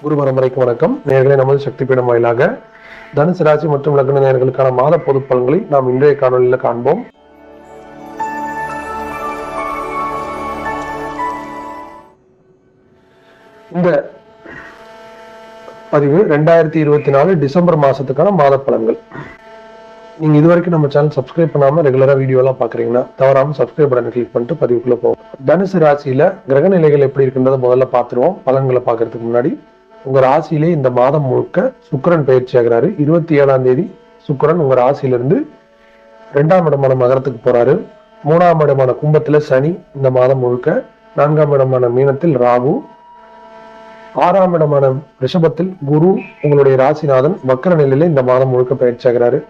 குரு பரம்பரைக்கு வணக்கம். நேர்களை நமது சக்தி பீடம் வாயிலாக தனுசு ராசி மற்றும் லக்ன நேர்களுக்கான மாத பொது பலன்களை நாம் இன்றைய காணொலியில் காண்போம். இந்த பதிவு ரெண்டாயிரத்தி இருபத்தி நாலு டிசம்பர் மாசத்துக்கான மாத பலன்கள். நீங்க இது வரைக்கும் நம்ம சேனல் சப்ஸ்கிரைப் பண்ணாம ரெகுலரா வீடியோ எல்லாம் பாக்குறீங்கன்னா தவறாம சப்ஸ்கிரைப் பட்டன் கிளிக் பண்ணிட்டு பதிவுக்குள்ள போகும் தனுசு ராசியில கிரக நிலைகள் எப்படி இருக்குன்றதை முதல்ல பாத்துருவோம் பலன்களை பாக்குறதுக்கு முன்னாடி உங்க ராசியிலே இந்த மாதம் முழுக்க சுக்கிரன் பயிற்சி ஆகிறாரு. இருபத்தி ஏழாம் தேதி சுக்கிரன் உங்க ராசியிலிருந்து ரெண்டாம் இடமான மகரத்துக்கு போறாரு. மூணாம் இடமான கும்பத்துல சனி இந்த மாதம் முழுக்க. நான்காம் இடமான மீனத்தில் ராகு. ஆறாம் இடமான ரிஷபத்தில் குரு. உங்களுடைய ராசிநாதன் வக்கர நிலையில இந்த மாதம் முழுக்க பயிற்சி ஆகிறாரு.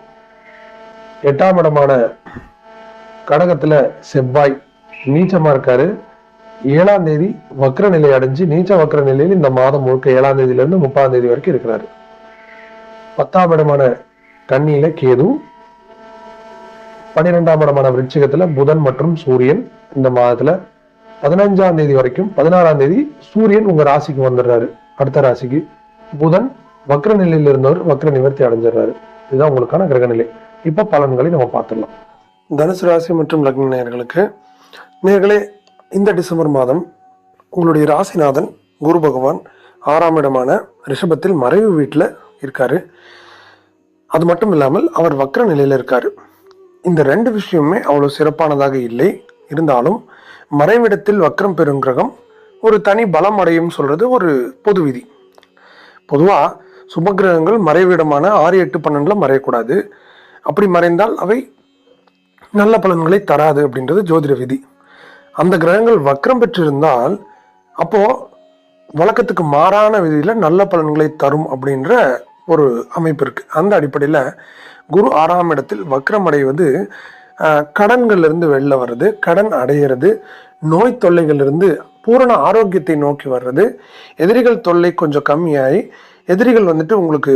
எட்டாம் இடமான கடகத்துல செவ்வாய் நீச்சமா இருக்காரு. ஏழாம் தேதி வக்ர நிலை அடைஞ்சு நீச்ச வக்ர நிலையில் இந்த மாதம் முழுக்க ஏழாம் தேதியில இருந்து முப்பதாம் தேதி வரைக்கும் இருக்கிறாரு. பத்தாம் இடமான கண்ணியில கேது பன்னிரெண்டாம் இடமான விருச்சிகத்துல புதன் மற்றும் சூரியன் இந்த மாதத்துல பதினஞ்சாம் தேதி வரைக்கும் பதினாறாம் தேதி சூரியன் உங்க ராசிக்கு வந்துடுறாரு. அடுத்த ராசிக்கு புதன் வக்ர நிலையில் இருந்தவர் வக்ர நிவர்த்தி அடைஞ்சிடுறாரு. இதுதான் உங்களுக்கான கிரகநிலை. இப்ப பலன்களை நம்ம பார்த்துடலாம். தனுசு ராசி மற்றும் லக்ன நேர்களுக்கு நேர்களே இந்த டிசம்பர் மாதம் உங்களுடைய ராசிநாதன் குரு பகவான் ஆறாம் இடமான ரிஷபத்தில் மறைவு வீட்டில் இருக்காரு. அது மட்டும் இல்லாமல் அவர் வக்ர நிலையில் இருக்கார். இந்த ரெண்டு விஷயமுமே அவ்வளோ சிறப்பானதாக இல்லை. இருந்தாலும் மறைவிடத்தில் வக்ரம் பெறும் கிரகம் ஒரு தனி பலம் அடையும் சொல்கிறது ஒரு பொது விதி. பொதுவாக சுபகிரகங்கள் மறைவிடமான ஆறு எட்டு பன்னெண்டில் மறையக்கூடாது. அப்படி மறைந்தால் அவை நல்ல பலன்களை தராது அப்படின்றது ஜோதிட விதி. அந்த கிரகங்கள் வக்ரம் பெற்றிருந்தால் அப்போ வழக்கத்துக்கு மாறான விதியில் நல்ல பலன்களை தரும் அப்படின்ற ஒரு அமைப்பு இருக்கு. அந்த அடிப்படையில் குரு ஆறாம் இடத்தில் வக்ரம் அடைவது கடன்கள்லேருந்து வெளில வர்றது கடன் அடையிறது நோய் தொல்லைகள்லேருந்து பூரண ஆரோக்கியத்தை நோக்கி வர்றது எதிரிகள் தொல்லை கொஞ்சம் கம்மியாகி எதிரிகள் வந்துட்டு உங்களுக்கு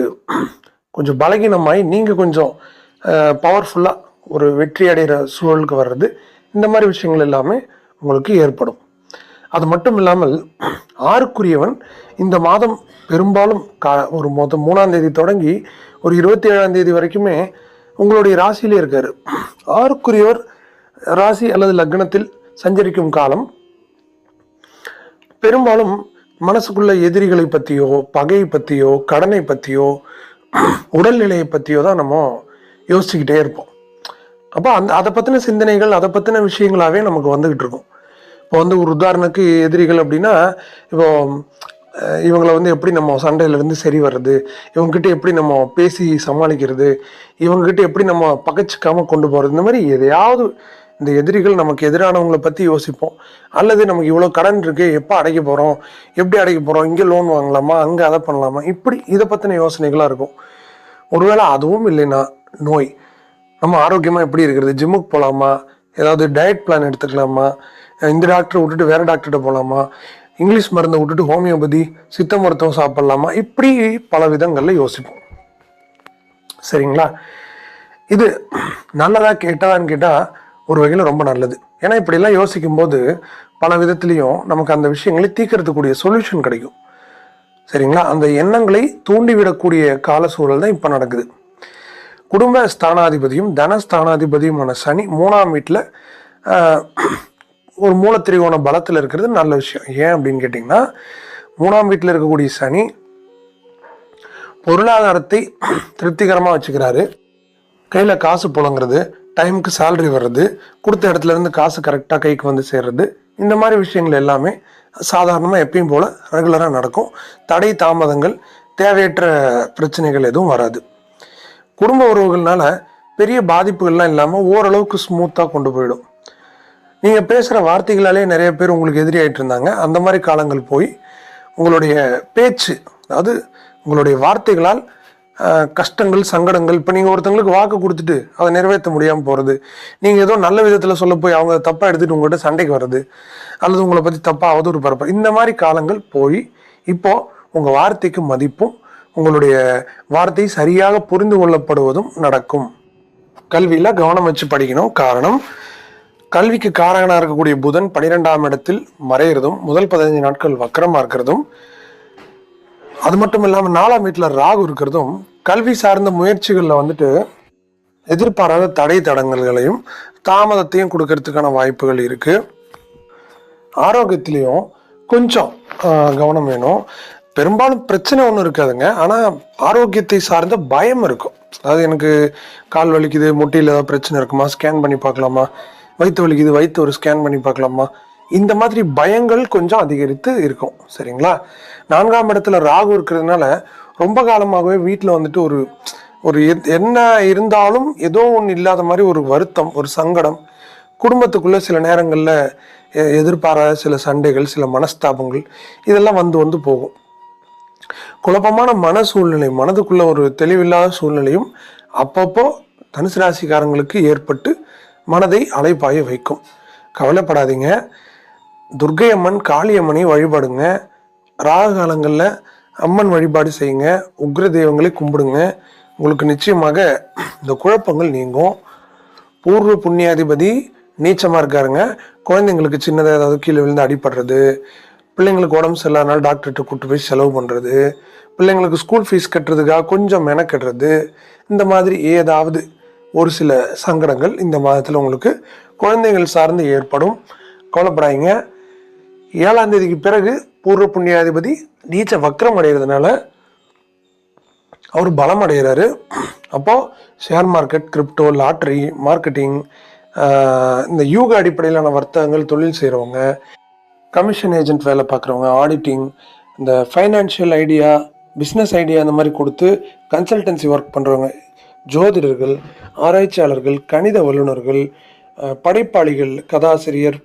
கொஞ்சம் பலகீனமாகி நீங்கள் கொஞ்சம் பவர்ஃபுல்லாக ஒரு வெற்றி அடைகிற சூழலுக்கு வர்றது இந்த மாதிரி விஷயங்கள் எல்லாமே உங்களுக்கு ஏற்படும். அது மட்டும் இல்லாமல் ஆறுக்குரியவன் இந்த மாதம் பெரும்பாலும் கா ஒரு மொத்தம் மூணாம் தேதி தொடங்கி ஒரு இருபத்தி ஏழாம் தேதி வரைக்குமே உங்களுடைய ராசியிலே இருக்காரு. ஆறுக்குரியவர் ராசி அல்லது லக்னத்தில் சஞ்சரிக்கும் காலம் பெரும்பாலும் மனசுக்குள்ள எதிரிகளை பற்றியோ பகையை பற்றியோ கடனை பற்றியோ உடல்நிலையை பற்றியோ தான் நம்ம யோசிச்சுக்கிட்டே இருப்போம். அப்போ அந்த அதை பற்றின சிந்தனைகள் அதை பற்றின விஷயங்களாகவே நமக்கு வந்துக்கிட்டு இருக்கும். இப்போ வந்து ஒரு உதாரணத்துக்கு எதிரிகள் அப்படின்னா இப்போ இவங்களை வந்து எப்படி நம்ம சண்டையிலேருந்து சரி வர்றது? இவங்ககிட்ட எப்படி நம்ம பேசி சமாளிக்கிறது? இவங்ககிட்ட எப்படி நம்ம பகச்சிக்காமல் கொண்டு போகிறது இந்த மாதிரி எதையாவது இந்த எதிரிகள் நமக்கு எதிரானவங்களை பற்றி யோசிப்போம். அல்லது நமக்கு இவ்வளோ கடன் இருக்கு எப்போ அடைக்க போகிறோம் எப்படி அடைக்க போகிறோம் இங்கே லோன் வாங்கலாமா? அங்கே அதை பண்ணலாமா? இப்படி இதை பற்றின யோசனைகளாக இருக்கும். ஒருவேளை அதுவும் இல்லைன்னா நோய். நம்ம ஆரோக்கியமாக எப்படி இருக்கிறது? ஜிம்முக்கு போகலாமா ஏதாவது டயட் பிளான் எடுத்துக்கலாமா? இந்த டாக்டரை விட்டுட்டு வேற டாக்டர்கிட்ட போகலாமா இங்கிலீஷ் மருந்தை விட்டுட்டு ஹோமியோபதி சித்த மருத்துவம் சாப்பிடலாமா? இப்படி பல விதங்களில் யோசிப்போம். சரிங்களா? இது நல்லதாக கேட்டதான்னு கேட்டால் ஒரு வகையில் ரொம்ப நல்லது. ஏன்னா இப்படிலாம் யோசிக்கும் போது பல விதத்துலேயும் நமக்கு அந்த விஷயங்களை தீக்கிறதுக்கூடிய சொல்யூஷன் கிடைக்கும். சரிங்களா? அந்த எண்ணங்களை தூண்டிவிடக்கூடிய கால சூழல் தான் இப்போ நடக்குது. குடும்ப ஸ்தானாதிபதியும் தனஸ்தானாதிபதியுமான சனி மூணாம் வீட்டில் ஒரு மூலத்திரிகோண பலத்தில் இருக்கிறது நல்ல விஷயம். ஏன் அப்படின்னு கேட்டிங்கன்னா மூணாம் வீட்டில் இருக்கக்கூடிய சனி பொருளாதாரத்தை திருப்திகரமாக வச்சுக்கிறாரு. கையில் காசு புழங்குறது டைமுக்கு சேலரி வர்றது கொடுத்த இடத்துல இருந்து காசு கரெக்டாக கைக்கு வந்து சேர்றது இந்த மாதிரி விஷயங்கள் எல்லாமே சாதாரணமாக எப்பயும் போல் ரெகுலராக நடக்கும். தடை தாமதங்கள் தேவையற்ற பிரச்சனைகள் எதுவும் வராது. குடும்ப உறவுகள்னால பெரிய பாதிப்புகள்லாம் இல்லாமல் ஓரளவுக்கு ஸ்மூத்தாக கொண்டு போயிடும். நீங்கள் பேசுகிற வார்த்தைகளாலே நிறைய பேர் உங்களுக்கு எதிரி இருந்தாங்க. அந்த மாதிரி காலங்கள் போய் உங்களுடைய பேச்சு அதாவது உங்களுடைய வார்த்தைகளால் கஷ்டங்கள் சங்கடங்கள் இப்போ நீங்கள் ஒருத்தங்களுக்கு வாக்கு கொடுத்துட்டு அதை நிறைவேற்ற முடியாமல் போகிறது நீங்கள் ஏதோ நல்ல விதத்தில் சொல்ல போய் அவங்க தப்பாக எடுத்துகிட்டு உங்கள்கிட்ட சண்டைக்கு வர்றது அல்லது உங்களை பற்றி தப்பாக அவதூறு பரப்பு இந்த மாதிரி காலங்கள் போய் இப்போது உங்கள் வார்த்தைக்கு மதிப்பும் உங்களுடைய வார்த்தை சரியாக புரிந்து கொள்ளப்படுவதும் நடக்கும். கல்வியில் கவனம் வச்சு படிக்கணும். காரணம் கல்விக்கு காரகனாக இருக்கக்கூடிய புதன் பனிரெண்டாம் இடத்தில் மறைகிறதும் முதல் பதினைஞ்சு நாட்கள் வக்கரமாக இருக்கிறதும் அது மட்டும் இல்லாமல் நாலாம் வீட்டில் ராகு இருக்கிறதும் கல்வி சார்ந்த முயற்சிகளில் வந்துட்டு எதிர்பாராத தடை தடங்கல்களையும் தாமதத்தையும் கொடுக்கறதுக்கான வாய்ப்புகள் இருக்கு. ஆரோக்கியத்திலையும் கொஞ்சம் கவனம் வேணும். பெரும்பாலும் பிரச்சனை ஒன்றும் இருக்காதுங்க. ஆனால் ஆரோக்கியத்தை சார்ந்த பயம் இருக்கும். அதாவது எனக்கு கால் வலிக்குது முட்டியில் ஏதாவது பிரச்சனை இருக்குமா? ஸ்கேன் பண்ணி பார்க்கலாமா? வயிற்று வலிக்குது வயிற்று ஒரு ஸ்கேன் பண்ணி பார்க்கலாமா? இந்த மாதிரி பயங்கள் கொஞ்சம் அதிகரித்து இருக்கும். சரிங்களா? நான்காம் இடத்துல ராகு இருக்கிறதுனால ரொம்ப காலமாகவே வீட்டில் வந்துட்டு ஒரு ஒரு எத்- என்ன இருந்தாலும் ஏதோ ஒன்று இல்லாத மாதிரி ஒரு வருத்தம் ஒரு சங்கடம். குடும்பத்துக்குள்ளே சில நேரங்களில் எதிர்பாராத சில சண்டைகள் சில மனஸ்தாபங்கள் இதெல்லாம் வந்து வந்து போகும். குழப்பமான மன சூழ்நிலை மனதுக்குள்ள ஒரு தெளிவில்லாத சூழ்நிலையும் அப்பப்போ தனுசு ராசிக்காரங்களுக்கு ஏற்பட்டு மனதை அலைப்பாய வைக்கும். கவலைப்படாதீங்க. துர்கை அம்மன் காளியம்மனை வழிபாடுங்க. ராகு காலங்களில் அம்மன் வழிபாடு செய்யுங்க. உக்ர தெய்வங்களை கும்பிடுங்க. உங்களுக்கு நிச்சயமாக இந்த குழப்பங்கள் நீங்கும். பூர்வ புண்ணியாதிபதி நீச்சமாக இருக்காருங்க. குழந்தைங்களுக்கு சின்னதாக ஏதாவது கீழே விழுந்து அடிபடுறது. பிள்ளைங்களுக்கு உடம்பு சரியில்லாதனால டாக்டர்கிட்ட கூட்டு போய் செலவு பண்ணுறது பிள்ளைங்களுக்கு ஸ்கூல் ஃபீஸ் கட்டுறதுக்காக கொஞ்சம் மெனக்கட்டுறது இந்த மாதிரி ஏதாவது ஒரு சில சங்கடங்கள் இந்த மாதத்தில் உங்களுக்கு குழந்தைகள் சார்ந்து ஏற்படும். கவலைப்படாதீங்க. ஏழாம் தேதிக்கு பிறகு பூர்வ புண்ணியாதிபதி நீச்ச வக்கரம் அடைகிறதுனால அவர் பலம் அடைகிறாரு அப்போது share market crypto lottery marketing இந்த யூக அடிப்படையிலான வர்த்தகங்கள் தொழில் செய்கிறவங்க கமிஷன் ஏஜென்ட் வேலை பார்க்குறவங்க ஆடிட்டிங் இந்த ஃபைனான்ஷியல் ஐடியா பிஸ்னஸ் ஐடியா அந்த மாதிரி கொடுத்து கன்சல்டன்சி ஒர்க் பண்ணுறவங்க ஜோதிடர்கள் ஆராய்ச்சியாளர்கள் கணித வல்லுநர்கள் படைப்பாளிகள் கதாசிரியர்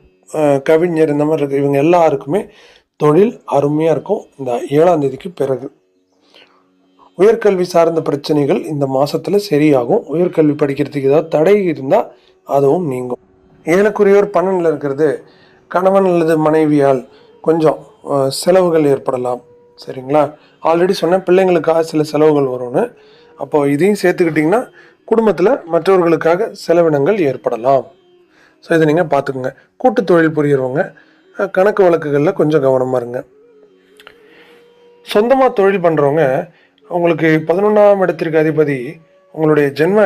கவிஞர் இந்த மாதிரி இருக்க இவங்க எல்லாருக்குமே தொழில் அருமையாக இருக்கும். இந்த ஏழாம் தேதிக்கு பிறகு. உயர்கல்வி சார்ந்த பிரச்சனைகள் இந்த மாசத்துல சரியாகும். உயர்கல்வி படிக்கிறதுக்கு ஏதாவது தடை இருந்தால் அதுவும் நீங்கும். ஏழுக்குரியவர் பன்னெண்டில் இருக்கிறது. கணவன் அல்லது மனைவியால் கொஞ்சம் அஹ், செலவுகள் ஏற்படலாம். சரிங்களா? ஆல்ரெடி சொன்னேன் பிள்ளைங்களுக்காக சில செலவுகள் வரும்னு. அப்போ இதையும் சேர்த்துக்கிட்டிங்கன்னா குடும்பத்தில் மற்றவர்களுக்காக செலவினங்கள் ஏற்படலாம். ஸோ இதை நீங்கள் பார்த்துக்குங்க. கூட்டு தொழில் புரியறவங்க கணக்கு வழக்குகளில் கொஞ்சம் கவனமாக இருங்க. சொந்தமாக தொழில் பண்ணுறவங்க உங்களுக்கு பதினொன்றாம் இடத்திற்கு அதிபதி உங்களுடைய ஜென்ம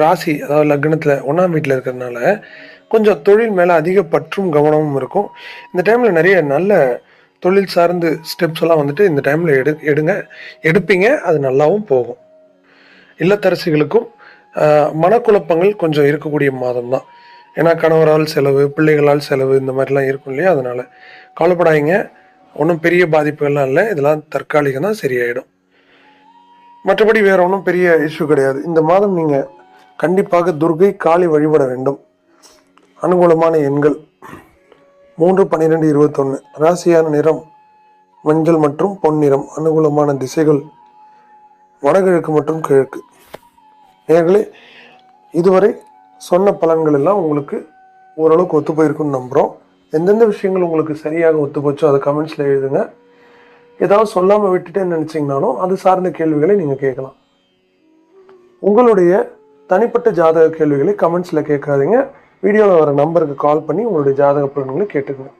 ராசி அதாவது லக்னத்தில் ஒன்றாம் வீட்டில் இருக்கிறதுனால கொஞ்சம் தொழில் மேலே அதிக பற்றும் கவனமும் இருக்கும். இந்த டைமில் நிறைய நல்ல தொழில் சார்ந்து ஸ்டெப்ஸ் எல்லாம் வந்துட்டு இந்த டைமில் எடு எடுங்க. எடுப்பீங்க அது நல்லாவும் போகும். இல்லத்தரசிகளுக்கும் மனக்குழப்பங்கள் கொஞ்சம் இருக்கக்கூடிய மாதம் தான் ஏன்னா கணவரால் செலவு பிள்ளைகளால் செலவு இந்த மாதிரிலாம் இருக்கும் இல்லையா? அதனால கவலைப்படாதீங்க. ஒன்றும் பெரிய பாதிப்புகள்லாம் இல்லை. இதெல்லாம் தற்காலிகம் தான் சரியாயிடும். மற்றபடி வேற ஒன்றும் பெரிய இஷ்யூ கிடையாது. இந்த மாதம் நீங்கள் கண்டிப்பாக துர்கை காளி வழிபட வேண்டும். அனுகூலமான எண்கள். மூன்று பன்னிரெண்டு இருபத்தொன்று ராசியான நிறம் மஞ்சள் மற்றும் பொன்னிறம் அனுகூலமான திசைகள் வடகிழக்கு மற்றும் கிழக்கு. நேர்களே இதுவரை சொன்ன பலன்கள் எல்லாம் உங்களுக்கு ஓரளவுக்கு ஒத்து போயிருக்குன்னு நம்புகிறோம் எந்தெந்த விஷயங்கள் உங்களுக்கு சரியாக ஒத்து போச்சோ அதை கமெண்ட்ஸில் எழுதுங்க. ஏதாவது சொல்லாமல் விட்டுட்டேன்னு நினச்சிங்கனாலும் அது சார்ந்த கேள்விகளை நீங்கள் கேட்கலாம். உங்களுடைய தனிப்பட்ட ஜாதக கேள்விகளை கமெண்ட்ஸில் கேட்காதீங்க. வீடியோவில் வர நம்பருக்கு கால் பண்ணி உங்களுடைய ஜாதக பலன்களை கேட்டுக்கங்க.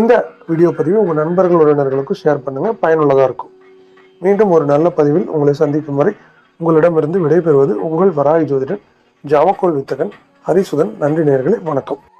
இந்த வீடியோ பதிவு உங்கள் நண்பர்கள் உறவினர்களுக்கும் ஷேர் பண்ணுங்கள் பயனுள்ளதாக இருக்கும். மீண்டும் ஒரு நல்ல பதிவில் உங்களை சந்திக்கும் வரை உங்களிடமிருந்து விடைபெறுவது உங்கள் வராய் ஜோதிடன் ஜாமக்கோள் வித்தகன் ஹரிசுதன். நன்றி நேர்களை வணக்கம்.